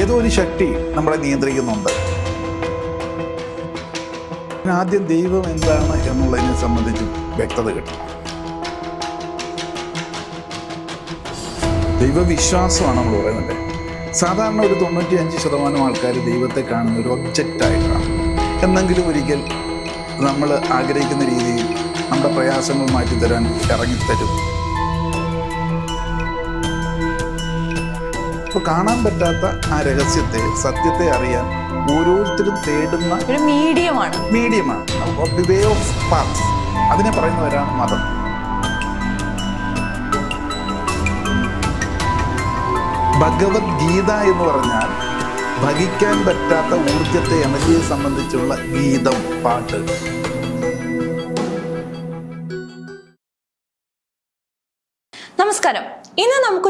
ഏതോ ഒരു ശക്തി നമ്മളെ നിയന്ത്രിക്കുന്നുണ്ട്. ആദ്യം ദൈവം എന്താണ് എന്നുള്ളതിനെ സംബന്ധിച്ച് വ്യക്തത കിട്ടണം. ദൈവവിശ്വാസമാണ് നമ്മൾ പറയുന്നത്. സാധാരണ ഒരു തൊണ്ണൂറ്റി അഞ്ച് ശതമാനം ആൾക്കാർ ദൈവത്തെ കാണുന്ന ഒരു ഒബ്ജക്റ്റ് ആയിട്ടാണ് എന്നെങ്കിലും ഒരിക്കൽ നമ്മൾ ആഗ്രഹിക്കുന്ന രീതിയിൽ നമ്മുടെ പ്രയാസങ്ങൾ മാറ്റിത്തരാൻ ഇറങ്ങിത്തരും. ഇപ്പോൾ കാണാൻ പറ്റാത്ത ആ രഹസ്യത്തെ സത്യത്തെ അറിയാൻ ഓരോരുത്തരും തേടുന്ന ഒരു മീഡിയമാണ്. മീഡിയമാണ്. വേ ഓഫ് പാത്ത് അതിനെ പറയുന്നവരാണ് മതം. ഭഗവത്ഗീത എന്ന് പറഞ്ഞാൽ ഭഗിക്കാൻ പറ്റാത്ത ഊർജത്തെ എനർജിയെ സംബന്ധിച്ചുള്ള ഗീതം പാട്ട്.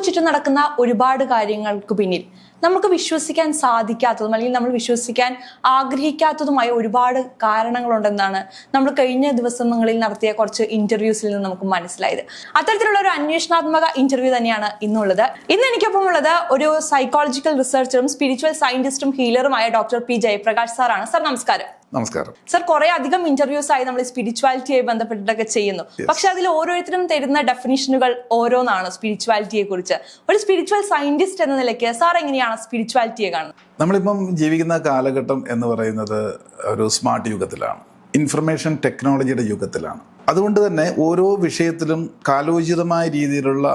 ചുറ്റും നടക്കുന്ന ഒരുപാട് കാര്യങ്ങൾക്ക് പിന്നിൽ നമുക്ക് വിശ്വസിക്കാൻ സാധിക്കാത്തതും അല്ലെങ്കിൽ നമ്മൾ വിശ്വസിക്കാൻ ആഗ്രഹിക്കാത്തതുമായ ഒരുപാട് കാരണങ്ങളുണ്ടെന്നാണ് നമ്മൾ കഴിഞ്ഞ ദിവസങ്ങളിൽ നടത്തിയ കുറച്ച് ഇന്റർവ്യൂസിൽ നിന്ന് നമുക്ക് മനസ്സിലായത്. അത്തരത്തിലുള്ള ഒരു അന്വേഷണാത്മക ഇന്റർവ്യൂ തന്നെയാണ് ഇന്നുള്ളത്. ഇന്ന് എനിക്കൊപ്പം ഉള്ളത് ഒരു സൈക്കോളജിക്കൽ റിസർച്ചറും സ്പിരിച്വൽ സയന്റിസ്റ്റും ഹീലറുമായ ഡോക്ടർ പി ജയപ്രകാശ് സാറാണ്. സർ നമസ്കാരം. നമസ്കാരം. സർ കുറെ അധികം ഇന്റർവ്യൂസ് ആയി നമ്മൾ സ്പിരിച്വാലിറ്റിയായി ബന്ധപ്പെട്ടിട്ടൊക്കെ ചെയ്യുന്നു. പക്ഷെ അതിൽ ഓരോരുത്തരും തരുന്ന ഡെഫിനിഷനുകൾ ഓരോന്നാണ് സ്പിരിച്വാലിറ്റിയെ കുറിച്ച്. ഒരു സ്പിരിച്വൽ സയന്റിസ്റ്റ് എന്ന നിലയ്ക്ക് സാർ എങ്ങനെയാണ് സ്പിരിച്വാലിറ്റിയെ കാണുന്നത്? നമ്മളിപ്പം ജീവിക്കുന്ന കാലഘട്ടം എന്ന് പറയുന്നത് ഒരു സ്മാർട്ട് യുഗത്തിലാണ്. ഇൻഫർമേഷൻ ടെക്നോളജിയുടെ യുഗത്തിലാണ്. അതുകൊണ്ട് തന്നെ ഓരോ വിഷയത്തിലും കാലോചിതമായ രീതിയിലുള്ള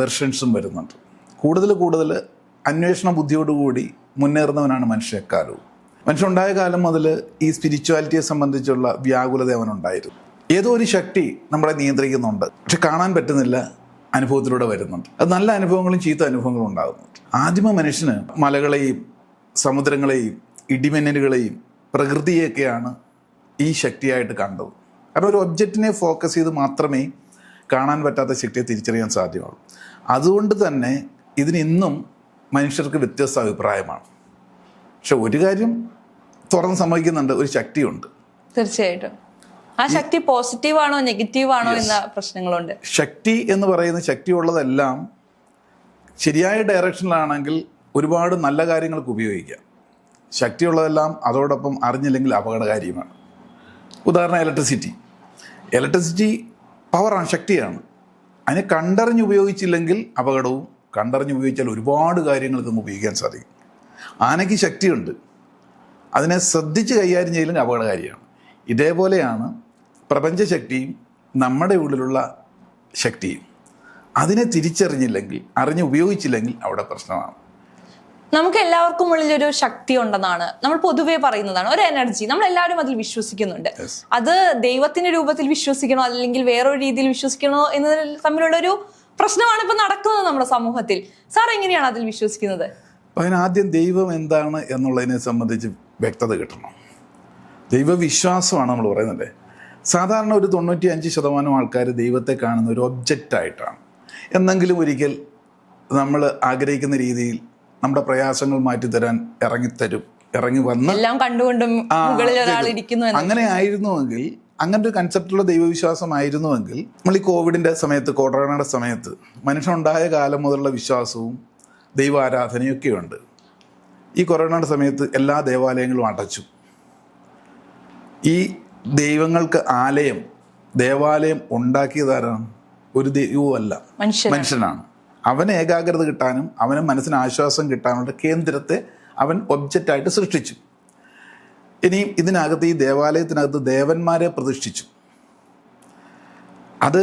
വെർഷൻസും വരുന്നുണ്ട്. കൂടുതൽ കൂടുതൽ അന്വേഷണ ബുദ്ധിയോടുകൂടി മുന്നേറുന്നവനാണ് മനുഷ്യ എക്കാലവും മനുഷ്യനുണ്ടായ കാലം മുതൽ ഈ സ്പിരിച്വാലിറ്റിയെ സംബന്ധിച്ചുള്ള വ്യാകുലത അവനുണ്ടായിരുന്നു. ഏതോ ഒരു ശക്തി നമ്മളെ നിയന്ത്രിക്കുന്നുണ്ട്. പക്ഷെ കാണാൻ പറ്റുന്നില്ല അനുഭവത്തിലൂടെ വരുന്നുണ്ട്. അത് നല്ല അനുഭവങ്ങളും ചീത്ത അനുഭവങ്ങളും ഉണ്ടാകുന്നുണ്ട് ആദിമ മനുഷ്യന് മലകളെയും സമുദ്രങ്ങളെയും ഇടിമിന്നലുകളെയും പ്രകൃതിയെയൊക്കെയാണ് ഈ ശക്തിയായിട്ട് കണ്ടത്. കാരണം ഒരു ഒബ്ജക്റ്റിനെ ഫോക്കസ് ചെയ്ത് മാത്രമേ കാണാൻ പറ്റാത്ത ശക്തിയെ തിരിച്ചറിയാൻ സാധ്യമാവുള്ളൂ. അതുകൊണ്ട് തന്നെ ഇതിനിന്നും മനുഷ്യർക്ക് വ്യത്യസ്ത അഭിപ്രായമാണ്. പക്ഷെ ഒരു കാര്യം തുറന്ന് സമ്മതിക്കുന്നുണ്ട് ഒരു ശക്തിയുണ്ട്. തീർച്ചയായിട്ടും. ആ ശക്തി പോസിറ്റീവ് ആണോ നെഗറ്റീവ് ആണോ എന്ന പ്രശ്നങ്ങളുണ്ട്. ശക്തി എന്ന് പറയുന്ന ശക്തിയുള്ളതെല്ലാം ശരിയായ ഡയറക്ഷനിലാണെങ്കിൽ ഒരുപാട് നല്ല കാര്യങ്ങൾക്ക് ഉപയോഗിക്കാം. ശക്തിയുള്ളതെല്ലാം അതോടൊപ്പം അറിഞ്ഞില്ലെങ്കിൽ അപകടകാരിയുമാണ്. ഉദാഹരണം ഇലക്ട്രിസിറ്റി ഇലക്ട്രിസിറ്റി പവറാണ് ശക്തിയാണ്. അതിനെ കണ്ടറിഞ്ഞ് ഉപയോഗിച്ചില്ലെങ്കിൽ അപകടവും കണ്ടറിഞ്ഞ് ഉപയോഗിച്ചാൽ ഒരുപാട് കാര്യങ്ങൾക്ക് ഉപയോഗിക്കാൻ സാധിക്കും. ആനയ്ക്ക് ശക്തിയുണ്ട്. അതിനെ ശ്രദ്ധിച്ച് കൈകാര്യം ചെയ്യലും അപകടകാരിയാണ്. ഇതേപോലെയാണ് പ്രപഞ്ചശക്തിയും നമ്മുടെ ഉള്ളിലുള്ള ശക്തിയും. അതിനെ തിരിച്ചറിഞ്ഞില്ലെങ്കിൽ അറിഞ്ഞ് ഉപയോഗിച്ചില്ലെങ്കിൽ അവിടെ പ്രശ്നമാണ്. നമുക്ക് എല്ലാവർക്കും ഉള്ളിൽ ഒരു ശക്തി ഉണ്ടെന്നാണ് നമ്മൾ പൊതുവേ പറയുന്നതാണ്. ഒരു എനർജി. നമ്മൾ എല്ലാവരും അതിൽ വിശ്വസിക്കുന്നുണ്ട്. അത് ദൈവത്തിന്റെ രൂപത്തിൽ വിശ്വസിക്കണോ അല്ലെങ്കിൽ വേറൊരു രീതിയിൽ വിശ്വസിക്കണോ എന്നതിൽ തമ്മിലുള്ള ഒരു പ്രശ്നമാണ് ഇപ്പൊ നടക്കുന്നത് നമ്മുടെ സമൂഹത്തിൽ. സാർ എങ്ങനെയാണ് അതിൽ വിശ്വസിക്കുന്നത്? അപ്പം അതിനാദ്യം ദൈവം എന്താണ് എന്നുള്ളതിനെ സംബന്ധിച്ച് വ്യക്തത കിട്ടണം. ദൈവവിശ്വാസമാണ് നമ്മൾ പറയുന്നത്. സാധാരണ ഒരു തൊണ്ണൂറ്റി അഞ്ച് ശതമാനം ആൾക്കാർ ദൈവത്തെ കാണുന്ന ഒരു ഒബ്ജക്റ്റ് ആയിട്ടാണ്. എന്നെങ്കിലും ഒരിക്കൽ നമ്മൾ ആഗ്രഹിക്കുന്ന രീതിയിൽ നമ്മുടെ പ്രയാസങ്ങൾ മാറ്റിത്തരാൻ ഇറങ്ങിത്തരും ഇറങ്ങി വന്ന് എല്ലാം കണ്ടുകൊണ്ടും അങ്ങനെ ആയിരുന്നുവെങ്കിൽ അങ്ങനെ ഒരു കൺസെപ്റ്റുള്ള ദൈവവിശ്വാസമായിരുന്നുവെങ്കിൽ നമ്മൾ ഈ കോവിഡിന്റെ സമയത്ത് കൊറോണയുടെ സമയത്ത് മനുഷ്യനുണ്ടായ കാലം മുതലുള്ള വിശ്വാസവും ദൈവാരാധനയൊക്കെ ഉണ്ട് ഈ കൊറോണയുടെ സമയത്ത് എല്ലാ ദേവാലയങ്ങളും അടച്ചു. ഈ ദൈവങ്ങൾക്ക് ആലയം ദേവാലയം ഉണ്ടാക്കിയതാരാണ്? ഒരു ദൈവമല്ല മനുഷ്യനാണ്. അവന് ഏകാഗ്രത കിട്ടാനും അവന് മനസ്സിന് ആശ്വാസം കിട്ടാനുള്ള കേന്ദ്രത്തെ അവൻ ഒബ്ജക്റ്റായിട്ട് സൃഷ്ടിച്ചു. ഇനിയും ഇതിനകത്ത് ഈ ദേവാലയത്തിനകത്ത് ദേവന്മാരെ പ്രതിഷ്ഠിച്ചു. അത്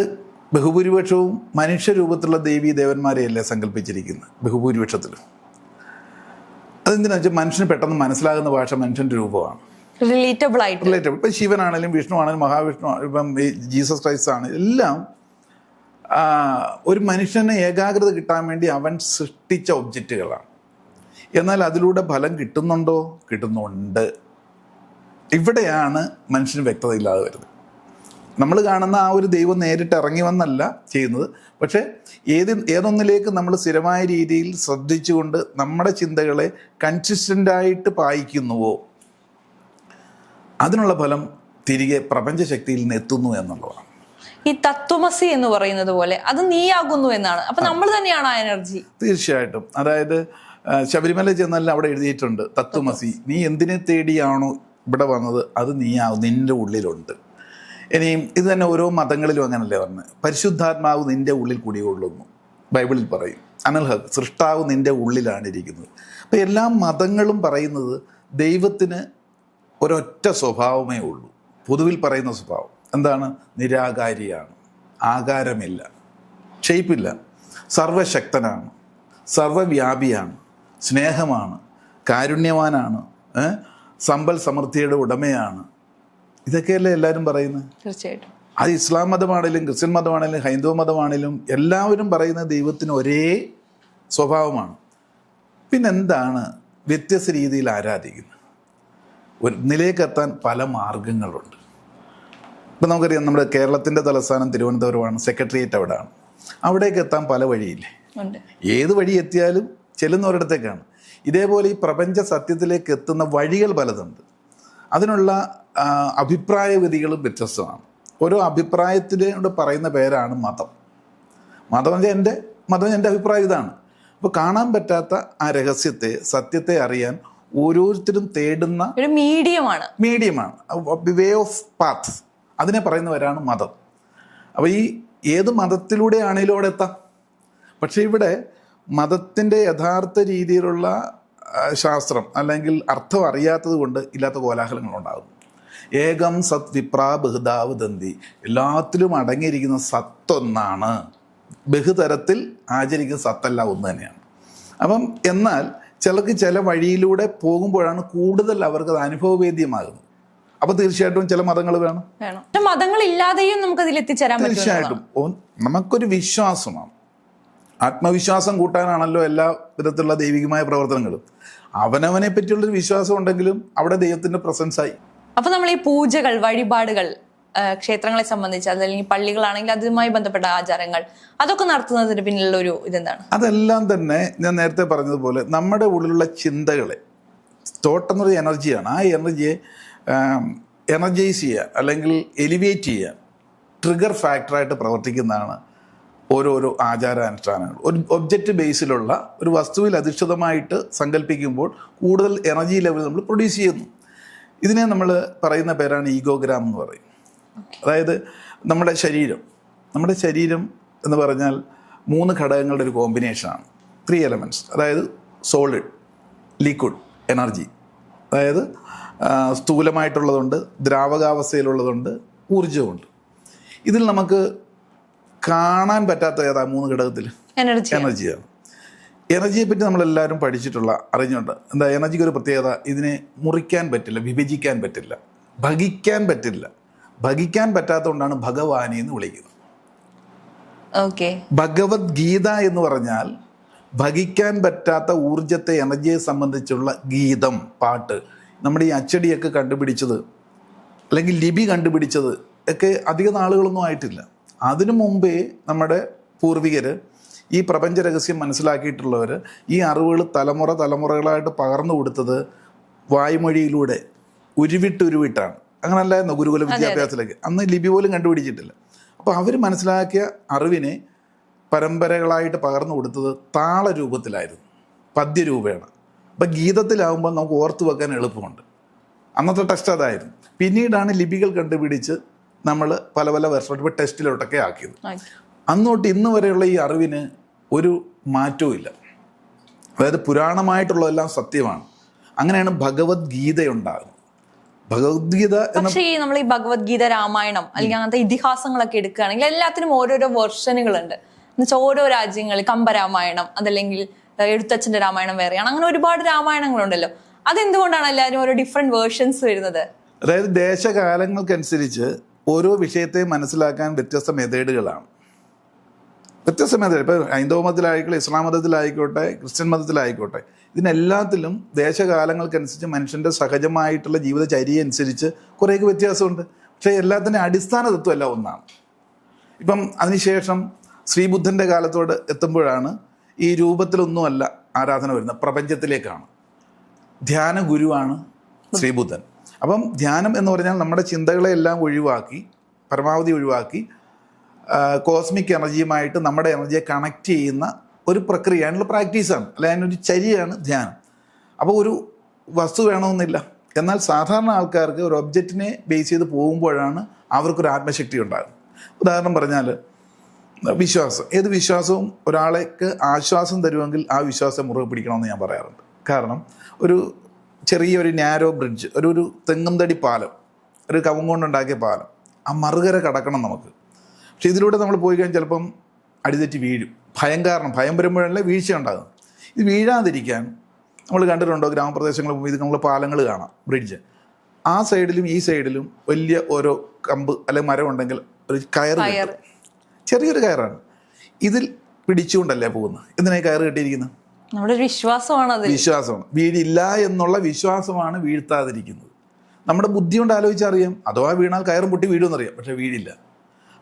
ബഹുഭൂരിപക്ഷവും മനുഷ്യരൂപത്തിലുള്ള ദേവീ ദേവന്മാരെയല്ലേ സങ്കല്പിച്ചിരിക്കുന്നത്? ബഹുഭൂരിപക്ഷത്തിൽ അതെന്തിനാ വെച്ചാൽ മനുഷ്യന് പെട്ടെന്ന് മനസ്സിലാകുന്ന ഭാഷ മനുഷ്യന്റെ രൂപമാണ്. റിലേറ്റബിൾ ആയിട്ട്. റിലേറ്റബിൾ ഇപ്പം ശിവനാണെങ്കിലും വിഷ്ണു ആണെങ്കിലും മഹാവിഷ്ണു ഇപ്പം ജീസസ് ക്രൈസ്റ്റ് ആണ് എല്ലാം ഒരു മനുഷ്യന് ഏകാഗ്രത കിട്ടാൻ വേണ്ടി അവൻ സൃഷ്ടിച്ച ഒബ്ജക്റ്റുകളാണ്. എന്നാൽ അതിലൂടെ ഫലം കിട്ടുന്നുണ്ടോ? കിട്ടുന്നുണ്ട്. ഇവിടെയാണ് മനുഷ്യന് വ്യക്തത ഇല്ലാതെ വരുന്നത്. നമ്മൾ കാണുന്ന ആ ഒരു ദൈവം നേരിട്ട് ഇറങ്ങി വന്നല്ല ചെയ്യുന്നത്. പക്ഷേ ഏത് ഏതൊന്നിലേക്ക് നമ്മൾ സ്ഥിരമായ രീതിയിൽ ശ്രദ്ധിച്ചുകൊണ്ട് നമ്മുടെ ചിന്തകളെ കൺസിസ്റ്റന്റായിട്ട് പായിക്കുന്നുവോ അതിനുള്ള ഫലം തിരികെ പ്രപഞ്ചശക്തിയിൽ നിന്ന് എത്തുന്നു എന്നുള്ളതാണ്. ഈ തത്വമസി എന്ന് പറയുന്നത് പോലെ അത് നീയാകുന്നു എന്നാണ്. അപ്പൊ നമ്മൾ തന്നെയാണ് ആ എനർജി. തീർച്ചയായിട്ടും. അതായത് ശബരിമല ചെന്നല്ല അവിടെ എഴുതിയിട്ടുണ്ട് തത്വമസി. നീ എന്തിനെ തേടിയാണോ ഇവിടെ വന്നത് അത് നീയാവും നിന്റെ ഉള്ളിലുണ്ട്. ഇനിയും ഇത് തന്നെ ഓരോ മതങ്ങളിലും അങ്ങനല്ലേ പറഞ്ഞത് പരിശുദ്ധാത്മാവ് നിന്റെ ഉള്ളിൽ കുടികൊള്ളുന്നു. ബൈബിളിൽ പറയും. അനൽഹക് സൃഷ്ടാവ് നിന്റെ ഉള്ളിലാണ് ഇരിക്കുന്നത്. അപ്പം എല്ലാ മതങ്ങളും പറയുന്നത് ദൈവത്തിന് ഒരൊറ്റ സ്വഭാവമേ ഉള്ളൂ. പൊതുവിൽ പറയുന്ന സ്വഭാവം. എന്താണ്? നിരാകാരിയാണ്. ആകാരമില്ല. ഷെയ്പ്പില്ല സർവശക്തനാണ്. സർവവ്യാപിയാണ്. സ്നേഹമാണ്. കാരുണ്യവാനാണ്? സമ്പൽ സമൃദ്ധിയുടെ ഉടമയാണ്. ഇതൊക്കെയല്ലേ എല്ലാവരും പറയുന്നത്? തീർച്ചയായിട്ടും. അത് ഇസ്ലാം മതമാണെങ്കിലും ക്രിസ്ത്യൻ മതമാണെങ്കിലും ഹൈന്ദവ മതമാണെങ്കിലും എല്ലാവരും പറയുന്ന ദൈവത്തിന് ഒരേ സ്വഭാവമാണ്. പിന്നെന്താണ് വ്യത്യസ്ത രീതിയിൽ ആരാധിക്കുന്നത്? ഒരു നിലയിലെത്താൻ പല മാർഗങ്ങളുണ്ട്. ഇപ്പം നമുക്കറിയാം നമ്മുടെ കേരളത്തിന്റെ തലസ്ഥാനം തിരുവനന്തപുരമാണ് സെക്രട്ടേറിയറ്റ് അവിടെയാണ്. അവിടേക്ക് എത്താൻ പല വഴിയില്ലേ? ഏത് വഴി എത്തിയാലും ചെല്ലുന്നവരിടത്തേക്കാണ്. ഇതേപോലെ ഈ പ്രപഞ്ച സത്യത്തിലേക്ക് എത്തുന്ന വഴികൾ പലതുണ്ട്. അതിനുള്ള അഭിപ്രായഗതികളും വ്യത്യസ്തമാണ്. ഓരോ അഭിപ്രായത്തിനോട് പറയുന്ന പേരാണ് മതം. മതം എന്ന് എന്റെ മതം എന്റെ അഭിപ്രായം ഇതാണ്. അപ്പോൾ കാണാൻ പറ്റാത്ത ആ രഹസ്യത്തെ സത്യത്തെ അറിയാൻ ഓരോരുത്തരും തേടുന്ന ഒരു മീഡിയമാണ്. മീഡിയമാണ്. വേ ഓഫ് പാത്ത് അതിനെ പറയുന്നവരാണ് മതം. അപ്പോൾ ഈ ഏത് മതത്തിലൂടെ ആണെങ്കിലും അവിടെ എത്താം. പക്ഷേ ഇവിടെ മതത്തിന്റെ യഥാർത്ഥ രീതിയിലുള്ള ശാസ്ത്രം അല്ലെങ്കിൽ അർത്ഥം അറിയാത്തത് കൊണ്ട് ഇല്ലാത്ത കോലാഹലങ്ങളുണ്ടാകുന്നു ഏകം സത് വിപ്രാ ബഹുദാവ് ദന്തി എല്ലാത്തിലും അടങ്ങിയിരിക്കുന്ന സത്തൊന്നാണ്. ബഹുതരത്തിൽ ആചരിക്കുന്ന സത്തല്ല ഒന്ന് തന്നെയാണ്. അപ്പം എന്നാൽ ചിലർക്ക് ചില വഴിയിലൂടെ പോകുമ്പോഴാണ് കൂടുതൽ അവർക്ക് അത് അനുഭവവേദ്യമാകുന്നത്. അപ്പൊ തീർച്ചയായിട്ടും ചില മതങ്ങൾ വേണം. മതങ്ങളില്ലാതെയും നമുക്ക് അതിൽ എത്തിച്ചേരാൻ തീർച്ചയായിട്ടും. നമുക്കൊരു വിശ്വാസമാണ്. ആത്മവിശ്വാസം കൂട്ടാനാണല്ലോ എല്ലാ വിധത്തിലുള്ള ദൈവികമായ പ്രവർത്തനങ്ങളും. അവനവനെ പറ്റിയുള്ളൊരു വിശ്വാസം ഉണ്ടെങ്കിലും അവിടെ ദൈവത്തിന്റെ പ്രസൻസ് ആയി. അപ്പൊ നമ്മൾ ഈ പൂജകൾ വഴിപാടുകൾ ക്ഷേത്രങ്ങളെ സംബന്ധിച്ച് അതല്ലെങ്കിൽ പള്ളികളാണെങ്കിൽ അതുമായി ബന്ധപ്പെട്ട ആചാരങ്ങൾ അതൊക്കെ നടത്തുന്നതിന് പിന്നിലുള്ള ഒരു ഇതെന്താണ്? അതെല്ലാം തന്നെ ഞാൻ നേരത്തെ പറഞ്ഞതുപോലെ നമ്മുടെ ഉള്ളിലുള്ള ചിന്തകളെ തോട്ട് എന്നൊരു എനർജിയാണ്. ആ എനർജിയെ എനർജൈസ് ചെയ്യുക അല്ലെങ്കിൽ എലിവേറ്റ് ചെയ്യുക ട്രിഗർ ഫാക്ടറായിട്ട് പ്രവർത്തിക്കുന്നതാണ് ഓരോരോ ആചാരാനുഷ്ഠാനങ്ങൾ. ഒരു ഒബ്ജക്റ്റ് ബേസിലുള്ള ഒരു വസ്തുവിൽ അധിഷ്ഠിതമായിട്ട് സങ്കല്പിക്കുമ്പോൾ കൂടുതൽ എനർജി ലെവൽ നമ്മൾ പ്രൊഡ്യൂസ് ചെയ്യുന്നു. ഇതിനെ നമ്മൾ പറയുന്ന പേരാണ് ഈഗോഗ്രാം എന്ന് പറയും. അതായത് നമ്മുടെ ശരീരം നമ്മുടെ ശരീരം എന്ന് പറഞ്ഞാൽ മൂന്ന് ഘടകങ്ങളുടെ ഒരു കോമ്പിനേഷനാണ് ത്രീ എലമെന്റ്സ് അതായത് സോളിഡ് ലിക്വിഡ് എനർജി അതായത് സ്ഥൂലമായിട്ടുള്ളതുണ്ട് ദ്രാവകാവസ്ഥയിലുള്ളതുണ്ട് ഊർജമുണ്ട് ഇതിൽ നമുക്ക് കാണാൻ പറ്റാത്ത ഏതാ മൂന്ന് ഘടകത്തിൽ? എനർജി എനർജിയാണ് എനർജിയെ പറ്റി നമ്മളെല്ലാവരും പഠിച്ചിട്ടുള്ള അറിഞ്ഞുണ്ട് എന്താ എനർജിക്ക് ഒരു പ്രത്യേകത ഇതിനെ മുറിക്കാൻ പറ്റില്ല വിഭജിക്കാൻ പറ്റില്ല ഭഗിക്കാൻ പറ്റില്ല. ഭഗിക്കാൻ പറ്റാത്തതുകൊണ്ടാണ് ഭഗവാനി എന്ന് വിളിക്കുന്നത്. ഓക്കെ ഭഗവത്ഗീത എന്ന് പറഞ്ഞാൽ ഭഗിക്കാൻ പറ്റാത്ത ഊർജത്തെ എനർജിയെ സംബന്ധിച്ചുള്ള ഗീതം പാട്ട്. നമ്മുടെ ഈ അച്ചടിയൊക്കെ കണ്ടുപിടിച്ചത് അല്ലെങ്കിൽ ലിപി കണ്ടുപിടിച്ചത് ഒക്കെ അധിക നാളുകളൊന്നും ആയിട്ടില്ല. അതിനു മുമ്പേ നമ്മുടെ പൂർവികർ ഈ പ്രപഞ്ച രഹസ്യം മനസ്സിലാക്കിയിട്ടുള്ളവർ ഈ അറിവുകൾ തലമുറ തലമുറകളായിട്ട് പകർന്നു കൊടുത്തത് വായ്മൊഴിയിലൂടെ ഉരുവിട്ടുരുവിട്ടാണ്. അങ്ങനല്ലായിരുന്നു ഗുരുകുല വിദ്യാഭ്യാസത്തിലേക്ക്? അന്ന് ലിപി പോലും കണ്ടുപിടിച്ചിട്ടില്ല. അപ്പോൾ അവർ മനസ്സിലാക്കിയ അറിവിനെ പരമ്പരകളായിട്ട് പകർന്നു കൊടുത്തത് താള താളരൂപത്തിലായിരുന്നു പദ്യരൂപേണ. അപ്പം ഗീതത്തിലാവുമ്പോൾ നമുക്ക് ഓർത്തു വെക്കാൻ എളുപ്പമുണ്ട്. അന്നത്തെ ടെസ്റ്റ് അതായിരുന്നു. പിന്നീടാണ് ലിപികൾ കണ്ടുപിടിച്ച് നമ്മൾ പല പല വെർഷൻ ടെസ്റ്റിലോട്ടൊക്കെ ആക്കിയത്. അന്നോട്ട് ഇന്ന് വരെയുള്ള ഈ അറിവിന് ഒരു മാറ്റവും ഇല്ല. അതായത് പുരാണമായിട്ടുള്ളതെല്ലാം സത്യമാണ്. അങ്ങനെയാണ് ഭഗവത്ഗീത ഉണ്ടാകുന്നത് ഭഗവത്ഗീത പക്ഷേ നമ്മൾ ഈ ഭഗവത്ഗീത രാമായണം അല്ലെങ്കിൽ അങ്ങനത്തെ ഇതിഹാസങ്ങളൊക്കെ എടുക്കുകയാണെങ്കിൽ എല്ലാത്തിനും ഓരോരോ വെർഷനുകളുണ്ട്. എന്നുവെച്ചാൽ ഓരോ രാജ്യങ്ങൾ കമ്പരാമായണം അതല്ലെങ്കിൽ എഴുത്തച്ഛന്റെ രാമായണം വേറെയാണ്. അങ്ങനെ ഒരുപാട് രാമായണങ്ങളുണ്ടല്ലോ. അതെന്തുകൊണ്ടാണ് എല്ലാവരും ഓരോ ഡിഫറെന്റ് വേർഷൻസ് വരുന്നത്? അതായത് ദേശകാലങ്ങൾക്കനുസരിച്ച് ഓരോ വിഷയത്തെയും മനസ്സിലാക്കാൻ വ്യത്യസ്ത മെത്തേഡുകളാണ് വ്യത്യസ്ത മെത്തേഡ് ഇപ്പോൾ ഹൈന്ദവ മതത്തിലായിക്കോട്ടെ ഇസ്ലാം മതത്തിലായിക്കോട്ടെ ക്രിസ്ത്യൻ മതത്തിലായിക്കോട്ടെ ഇതിനെല്ലാത്തിലും ദേശകാലങ്ങൾക്കനുസരിച്ച് മനുഷ്യന്റെ സഹജമായിട്ടുള്ള ജീവിതചര്യ അനുസരിച്ച് കുറേയൊക്കെ വ്യത്യാസമുണ്ട്. പക്ഷേ എല്ലാത്തിന്റെ അടിസ്ഥാന തത്വം എല്ലാം ഒന്നാണ്. ഇപ്പം അതിനുശേഷം ശ്രീബുദ്ധന്റെ കാലത്തോട് എത്തുമ്പോഴാണ് ഈ രൂപത്തിലൊന്നുമല്ല ആരാധന വരുന്നത്. പ്രപഞ്ചത്തിലേക്കാണ്. ധ്യാന ഗുരുവാണ് ശ്രീബുദ്ധൻ. അപ്പം ധ്യാനം എന്ന് പറഞ്ഞാൽ നമ്മുടെ ചിന്തകളെ എല്ലാം ഒഴിവാക്കി പരമാവധി ഒഴിവാക്കി കോസ്മിക് എനർജിയുമായിട്ട് നമ്മുടെ എനർജിയെ കണക്ട് ചെയ്യുന്ന ഒരു പ്രക്രിയ അതിനുള്ള പ്രാക്ടീസാണ് അല്ലെ? അതിനൊരു ചര്യയാണ് ധ്യാനം. അപ്പോൾ ഒരു വസ്തു വേണമെന്നില്ല. എന്നാൽ സാധാരണ ആൾക്കാർക്ക് ഒരു ഒബ്ജക്റ്റിനെ ബേസ് ചെയ്ത് പോകുമ്പോഴാണ് അവർക്കൊരു ആത്മശക്തി ഉണ്ടാകുന്നത്. ഉദാഹരണം പറഞ്ഞാൽ വിശ്വാസം. ഏത് വിശ്വാസവും ഒരാളേക്ക് ആശ്വാസം തരുമെങ്കിൽ ആ വിശ്വാസം മുറുകെ പിടിക്കണമെന്ന് ഞാൻ പറയാറുണ്ട്. കാരണം ഒരു ചെറിയൊരു നാരോ ബ്രിഡ്ജ് ഒരു ഒരു തെങ്ങും തടി പാലം ഒരു കവം കൊണ്ടുണ്ടാക്കിയ പാലം ആ മറുകര കടക്കണം നമുക്ക്. പക്ഷെ ഇതിലൂടെ നമ്മൾ പോയി കഴിഞ്ഞാൽ ചിലപ്പം അടിതെറ്റി വീഴും. ഭയം കാരണം ഭയം വരുമ്പോഴല്ലേ വീഴ്ച ഉണ്ടാകും ഇത് വീഴാതിരിക്കാൻ നമ്മൾ കണ്ടിട്ടുണ്ടോ ഗ്രാമപ്രദേശങ്ങളിൽ ഇത് നമ്മൾ പാലങ്ങൾ കാണാം ബ്രിഡ്ജ് ആ സൈഡിലും ഈ സൈഡിലും വലിയ ഓരോ കമ്പ് അല്ലെങ്കിൽ മരം ഉണ്ടെങ്കിൽ ഒരു കയർ. ചെറിയൊരു കയറാണ്. ഇതിൽ പിടിച്ചുകൊണ്ടല്ലേ പോകുന്നത്? എന്തിനായി കയറ് കെട്ടിയിരിക്കുന്നത്? നമ്മുടെ വിശ്വാസമാണ് അത് വിശ്വാസമാണ്. വീഴില്ല എന്നുള്ള വിശ്വാസമാണ് വീഴ്ത്താതിരിക്കുന്നത്. നമ്മുടെ ബുദ്ധി കൊണ്ട് ആലോചിച്ചറിയാം. അഥവാ വീണാൽ കയറും പൊട്ടി വീഴുമെന്നറിയാം. പക്ഷെ വീഴില്ല.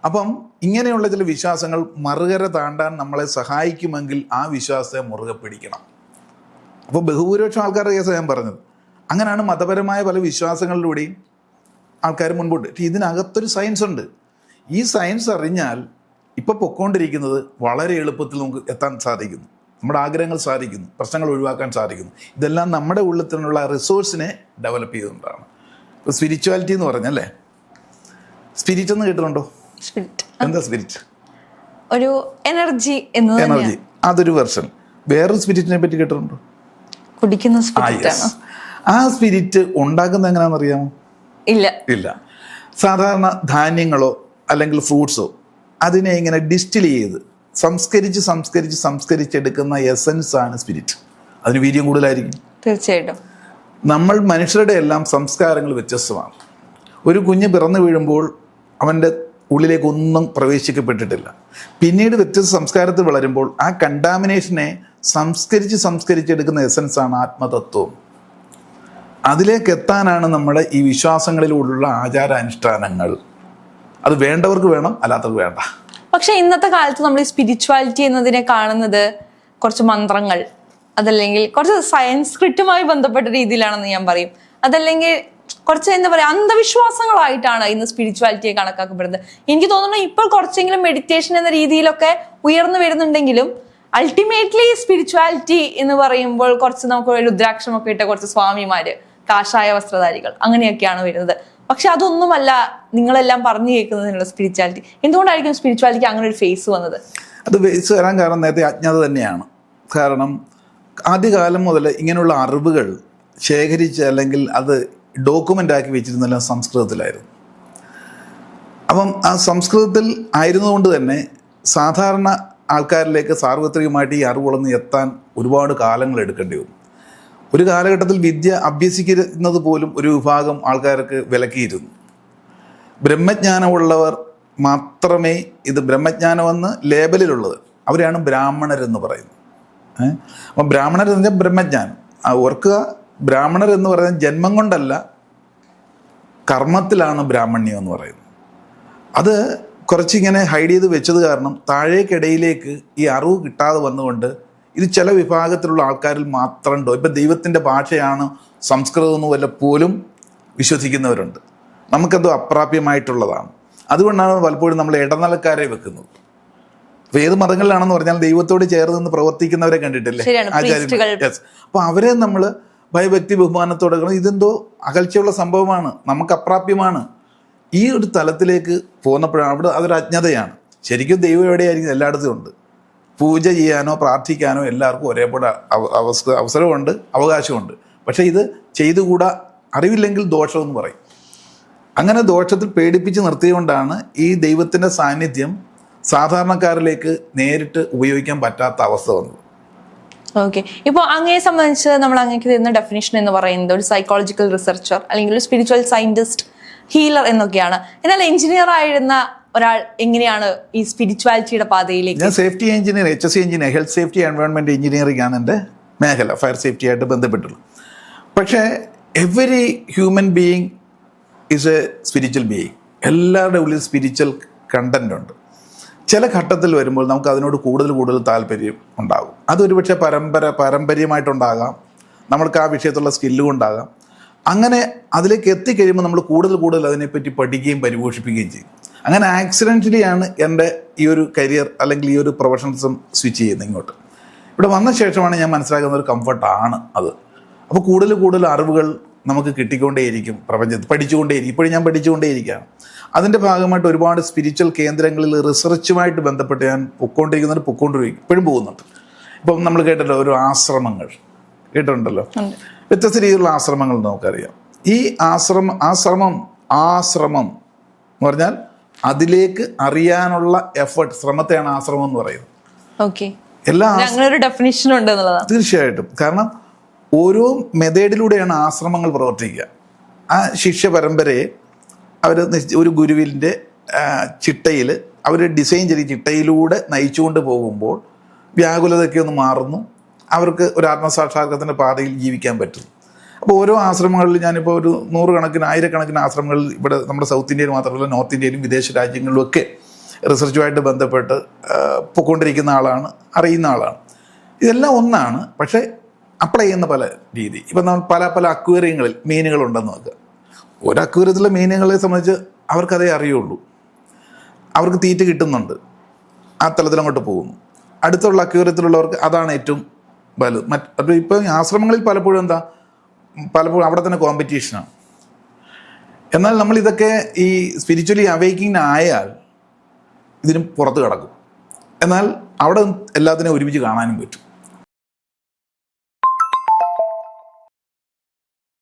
അപ്പം ഇങ്ങനെയുള്ള ചില വിശ്വാസങ്ങൾ മറുകര താണ്ടാൻ നമ്മളെ സഹായിക്കുമെങ്കിൽ ആ വിശ്വാസത്തെ മുറുകെ പിടിക്കണം. അപ്പോൾ ബഹുഭൂരിപക്ഷം ആൾക്കാരുടെ കേസ് ഞാൻ പറഞ്ഞത്. അങ്ങനെയാണ് മതപരമായ പല വിശ്വാസങ്ങളിലൂടെയും ആൾക്കാർ മുൻപോട്ട്. ഇതിനകത്തൊരു സയൻസ് ഉണ്ട്. ഈ സയൻസ് അറിഞ്ഞാൽ ഇപ്പോൾ പൊക്കോണ്ടിരിക്കുന്നത് വളരെ എളുപ്പത്തിൽ നമുക്ക് എത്താൻ സാധിക്കുന്നു. നമ്മുടെ ആഗ്രഹങ്ങൾ സാധിക്കുന്നു. പ്രശ്നങ്ങൾ ഒഴിവാക്കാൻ സാധിക്കുന്നു. ഇതെല്ലാം നമ്മുടെ ഉള്ളിൽ തന്നെയുള്ള റിസോഴ്സിനെ ഡെവലപ്പ് ചെയ്തുകൊണ്ടാണ് ഇപ്പോൾ സ്പിരിച്വാലിറ്റി എന്ന് പറഞ്ഞല്ലേ? സ്പിരിറ്റ് എന്ന് കേട്ടിട്ടുണ്ടോ? സ്പിരിറ്റ്. എന്താ സ്പിരിറ്റ്? ഒരു എനർജി എന്ന് എനർജി. അതൊരു വെർഷൻ. വേറൊരു സ്പിരിറ്റിനെ പറ്റി കേട്ടിട്ടുണ്ടോ? കുടിക്കുന്ന സ്പിരിറ്റ് ആ സ്പിരിറ്റ് ഉണ്ടാക്കുന്നത് എങ്ങനെയാണെന്ന് അറിയാമോ ഇല്ല. ഇല്ല. സാധാരണ ധാന്യങ്ങളോ അല്ലെങ്കിൽ ഫ്രൂട്ട്സോ അതിനെ ഇങ്ങനെ ഡിസ്റ്റിൽ ചെയ്ത് സംസ്കരിച്ച് സംസ്കരിച്ച് സംസ്കരിച്ചെടുക്കുന്ന എസൻസ് ആണ് സ്പിരിറ്റ്. അതിന് വീര്യം കൂടുതലായിരിക്കും. തീർച്ചയായിട്ടും. നമ്മൾ മനുഷ്യരുടെ എല്ലാം സംസ്കാരങ്ങൾ വ്യത്യസ്തമാണ്. ഒരു കുഞ്ഞ് പിറന്നു വീഴുമ്പോൾ അവന്റെ ഉള്ളിലേക്ക് ഒന്നും പ്രവേശിക്കപ്പെട്ടിട്ടില്ല. പിന്നീട് വ്യത്യസ്ത സംസ്കാരത്തിൽ വളരുമ്പോൾ ആ കണ്ടാമിനേഷനെ സംസ്കരിച്ച് സംസ്കരിച്ചെടുക്കുന്ന എസൻസ് ആണ് ആത്മതത്വം. അതിലേക്ക് എത്താനാണ് നമ്മുടെ ഈ വിശ്വാസങ്ങളിലൂടെയുള്ള ആചാരാനുഷ്ഠാനങ്ങൾ. അത് വേണ്ടവർക്ക് വേണം അല്ലാത്തവർക്ക് വേണ്ട. പക്ഷെ ഇന്നത്തെ കാലത്ത് നമ്മൾ ഈ സ്പിരിച്വാലിറ്റി എന്നതിനെ കാണുന്നത് കുറച്ച് മന്ത്രങ്ങൾ അതല്ലെങ്കിൽ കുറച്ച് സയൻസ്ക്രിറ്റുമായി ബന്ധപ്പെട്ട രീതിയിലാണെന്ന് ഞാൻ പറയും. അതല്ലെങ്കിൽ കുറച്ച് എന്താ പറയാ അന്ധവിശ്വാസങ്ങളായിട്ടാണ് ഇന്ന് സ്പിരിച്വാലിറ്റിയെ കണക്കാക്കപ്പെടുന്നത്. എനിക്ക് തോന്നുന്നു ഇപ്പോൾ കുറച്ചെങ്കിലും മെഡിറ്റേഷൻ എന്ന രീതിയിലൊക്കെ ഉയർന്നു വരുന്നുണ്ടെങ്കിലും അൾട്ടിമേറ്റ്ലി സ്പിരിച്വാലിറ്റി എന്ന് പറയുമ്പോൾ കുറച്ച് നമുക്ക് രുദ്രാക്ഷമൊക്കെ ഇട്ട കുറച്ച് സ്വാമിമാര് കാഷായ വസ്ത്രധാരികൾ അങ്ങനെയൊക്കെയാണ് വരുന്നത്. പക്ഷെ അതൊന്നുമല്ല നിങ്ങളെല്ലാം പറഞ്ഞു കേൾക്കുന്നതിനുള്ള സ്പിരിച്വാലിറ്റി എന്തുകൊണ്ടായിരിക്കും സ്പിരിച്വാലിറ്റി അങ്ങനെ ഒരു ഫേസ് വന്നത്? അത് ഫേസ് വരാൻ കാരണം നേരത്തെ അജ്ഞത തന്നെയാണ്. കാരണം ആദ്യകാലം മുതൽ ഇങ്ങനെയുള്ള അറിവുകൾ ശേഖരിച്ച് അല്ലെങ്കിൽ അത് ഡോക്യുമെന്റ് ആക്കി വെച്ചിരുന്നെല്ലാം സംസ്കൃതത്തിലായിരുന്നു. അപ്പം ആ സംസ്കൃതത്തിൽ ആയിരുന്നുകൊണ്ട് തന്നെ സാധാരണ ആൾക്കാരിലേക്ക് സാർവത്രികമായിട്ട് ഈ അറിവുകളൊന്ന് എത്താൻ ഒരുപാട് കാലങ്ങൾ എടുക്കേണ്ടി വരും ഒരു കാലഘട്ടത്തിൽ വിദ്യ അഭ്യസിക്കുന്നത് പോലും ഒരു വിഭാഗം ആൾക്കാർക്ക് വിലക്കിയിരുന്നു. ബ്രഹ്മജ്ഞാനമുള്ളവർ മാത്രമേ ഇത് ബ്രഹ്മജ്ഞാനമെന്ന് ലേബലിലുള്ളത്. അവരെയാണ് ബ്രാഹ്മണരെന്ന് പറയുന്നത്. അപ്പം ബ്രാഹ്മണരെന്ന് പറഞ്ഞാൽ ബ്രഹ്മജ്ഞാനം. ഓർക്കുക ബ്രാഹ്മണർ എന്ന് പറയുന്നത് ജന്മം കൊണ്ടല്ല കർമ്മത്തിലാണ് ബ്രാഹ്മണ്യം എന്ന് പറയുന്നത്. അത് കുറച്ചിങ്ങനെ ഹൈഡ് ചെയ്ത് വെച്ചത് കാരണം താഴേക്കിടയിലേക്ക് ഈ അറിവ് കിട്ടാതെ വന്നുകൊണ്ട് ഇത് ചില വിഭാഗത്തിലുള്ള ആൾക്കാരിൽ മാത്രം ഉണ്ടോ ഇപ്പം ദൈവത്തിന്റെ ഭാഷയാണ് സംസ്കൃതം എന്ന് വല്ല പോലും വിശ്വസിക്കുന്നവരുണ്ട്. നമുക്കത് അപ്രാപ്യമായിട്ടുള്ളതാണ്. അതുകൊണ്ടാണ് പലപ്പോഴും നമ്മൾ ഇടനിലക്കാരെ വെക്കുന്നത്. അപ്പോൾ ഏത് മതങ്ങളിലാണെന്ന് പറഞ്ഞാൽ ദൈവത്തോട് ചേർന്ന് പ്രവർത്തിക്കുന്നവരെ കണ്ടിട്ടില്ലേ? ആചാര്യ അപ്പോൾ അവരെ നമ്മൾ ഭയഭക്തി ബഹുമാനത്തോടെ ഇതെന്തോ അകൽച്ചയുള്ള സംഭവമാണ്. നമുക്ക് അപ്രാപ്യമാണ് ഈ ഒരു തലത്തിലേക്ക് പോകുന്നപ്പോഴാണ് അവിടെ അതൊരു അജ്ഞതയാണ്. ശരിക്കും ദൈവം എവിടെയായിരിക്കും? എല്ലായിടത്തും ഉണ്ട്. പൂജ ചെയ്യാനോ പ്രാർത്ഥിക്കാനോ എല്ലാവർക്കും ഒരേപോലെ അവസ്ഥ അവസ- അവസരമുണ്ട് അവകാശമുണ്ട്. പക്ഷേ ഇത് ചെയ്തുകൂടാ? അറിവില്ലെങ്കിൽ ദോഷമെന്ന് പറയും. അങ്ങനെ ദോഷത്തിൽ പേടിപ്പിച്ച് നിർത്തിയുകൊണ്ടാണ് ഈ ദൈവത്തിന്റെ സാന്നിധ്യം സാധാരണക്കാരിലേക്ക് നേരിട്ട് ഉപയോഗിക്കാൻ പറ്റാത്ത അവസ്ഥ വന്നത്. ഓക്കെ ഇപ്പോൾ അങ്ങയെ സംബന്ധിച്ച് നമ്മൾ അങ്ങേക്ക് തരുന്ന ഡെഫിനേഷൻ എന്ന് പറയുന്നത് ഒരു സൈക്കോളജിക്കൽ റിസർച്ചർ അല്ലെങ്കിൽ ഒരു സ്പിരിച്വൽ സയന്റിസ്റ്റ് ഹീലർ എന്നൊക്കെയാണ്. എന്നാൽ എഞ്ചിനീയർ ആയിരുന്ന ഒരാൾ എങ്ങനെയാണ് ഈ സ്പിരിച്വാലിറ്റിയുടെ പാതയിലേക്ക് ഞാൻ safety engineer H S C engineer health safety environment engineering ആണ് എന്റെ മേഖല ഫയർ സേഫ്റ്റി ആയിട്ട് ബന്ധപ്പെട്ടുള്ളത് പക്ഷേ every human being is a spiritual being എല്ലാവരുടെ ഉള്ളിൽ സ്പിരിച്വൽ കണ്ടന്റ് ഉണ്ട്. ചില ഘട്ടത്തിൽ വരുമ്പോൾ നമുക്ക് അതിനോട് കൂടുതൽ കൂടുതൽ താല്പര്യം ഉണ്ടാകും. അതൊരു പക്ഷേ പരമ്പര പാരമ്പര്യമായിട്ടുണ്ടാകാം. നമ്മൾക്ക് ആ വിഷയത്തുള്ള സ്കില്ല് കൊണ്ടാകാം അങ്ങനെ അതിലേക്ക് എത്തിക്കഴിയുമ്പോൾ നമ്മൾ കൂടുതൽ കൂടുതൽ അതിനെപ്പറ്റി പഠിക്കുകയും പരിപോഷിപ്പിക്കുകയും ചെയ്യും. അങ്ങനെ ആക്സിഡന്റലിയാണ് എന്റെ ഈ ഒരു കരിയർ അല്ലെങ്കിൽ ഈ ഒരു പ്രൊഫഷണലിസം സ്വിച്ച് ചെയ്യുന്നത് ഇങ്ങോട്ട്. ഇവിടെ വന്ന ശേഷമാണ് ഞാൻ മനസ്സിലാക്കുന്ന ഒരു കംഫർട്ടാണ് അത്. അപ്പോൾ കൂടുതൽ കൂടുതൽ അറിവുകൾ നമുക്ക് കിട്ടിക്കൊണ്ടേയിരിക്കും പ്രപഞ്ചത്തിൽ പഠിച്ചുകൊണ്ടേയിരിക്കും. ഇപ്പോഴും ഞാൻ പഠിച്ചുകൊണ്ടേയിരിക്കുകയാണ്. അതിന്റെ ഭാഗമായിട്ട് ഒരുപാട് സ്പിരിച്വൽ കേന്ദ്രങ്ങളിൽ റിസർച്ചുമായിട്ട് ബന്ധപ്പെട്ട് ഞാൻ പൊക്കോണ്ടിരിക്കുന്നുണ്ട് പൊക്കോണ്ടിരിക്കും. ഇപ്പോഴും പോകുന്നുണ്ട്. ഇപ്പം നമ്മൾ കേട്ടല്ലോ ഒരു ആശ്രമങ്ങൾ. കേട്ടിട്ടുണ്ടല്ലോ. വ്യത്യസ്ത രീതിയിലുള്ള ആശ്രമങ്ങൾ നമുക്കറിയാം. ഈ ആശ്രമം ആശ്രമം ആശ്രമം എന്ന് പറഞ്ഞാൽ അതിലേക്ക് അറിയാനുള്ള എഫർട്ട് ശ്രമത്തെയാണ് ആശ്രമം എന്ന് പറയുന്നത്. എല്ലാ ഡെഫിനിഷൻ ഉണ്ട് തീർച്ചയായിട്ടും. കാരണം ഓരോ മെതേഡിലൂടെയാണ് ആശ്രമങ്ങൾ പ്രവർത്തിക്കുക. ആ ശിഷ്യ പരമ്പരയെ അവർ ഒരു ഗുരുവിന്റെ ചിട്ടയിൽ അവർ ഡിസൈൻ ചെയ്ത് ചിട്ടയിലൂടെ നയിച്ചുകൊണ്ട് പോകുമ്പോൾ വ്യാകുലതയൊക്കെ ഒന്ന് മാറുന്നു. അവർക്ക് ഒരു ആത്മസാക്ഷാത്കാരത്തിന്റെ പാതയിൽ ജീവിക്കാൻ പറ്റും. അപ്പോൾ ഓരോ ആശ്രമങ്ങളിലും ഞാനിപ്പോൾ ഒരു നൂറുകണക്കിന് ആയിരക്കണക്കിന് ആശ്രമങ്ങളിൽ ഇവിടെ നമ്മുടെ സൗത്ത് ഇന്ത്യയിൽ മാത്രമല്ല നോർത്ത് ഇന്ത്യയിലും വിദേശ രാജ്യങ്ങളിലും ഒക്കെ റിസർച്ചുമായിട്ട് ബന്ധപ്പെട്ട് പൊക്കൊണ്ടിരിക്കുന്ന ആളാണ് അറിയുന്ന ആളാണ്. ഇതെല്ലാം ഒന്നാണ്. പക്ഷേ അപ്ലൈ ചെയ്യുന്ന പല രീതി. ഇപ്പം നമ്മൾ പല പല അക്വേറിയങ്ങളിൽ മീനുകളുണ്ടെന്ന് നോക്കുക. ഒരു അക്വേറിയത്തിലെ മീനുകളെ സംബന്ധിച്ച് അവർക്കതേ അറിയുള്ളൂ. അവർക്ക് തീറ്റ കിട്ടുന്നുണ്ട്. ആ തലത്തിൽ അങ്ങോട്ട് പോകുന്നു. അടുത്തുള്ള അക്വേറിയത്തിലുള്ളവർക്ക് അതാണ് ഏറ്റവും വലുത്. മറ്റ് അപ്പോൾ ആശ്രമങ്ങളിൽ പലപ്പോഴും എന്താ? പലപ്പോഴും അവിടെ തന്നെ കോമ്പറ്റീഷനാണ് എന്നാൽ നമ്മൾ ഇതൊക്കെ ഈ സ്പിരിച്വലി അവേക്കിങ് ആയാൽ ഇതിനും പുറത്ത് കിടക്കും. എന്നാൽ അവിടെ എല്ലാത്തിനെയും ഒരുമിച്ച് കാണാനും പറ്റും.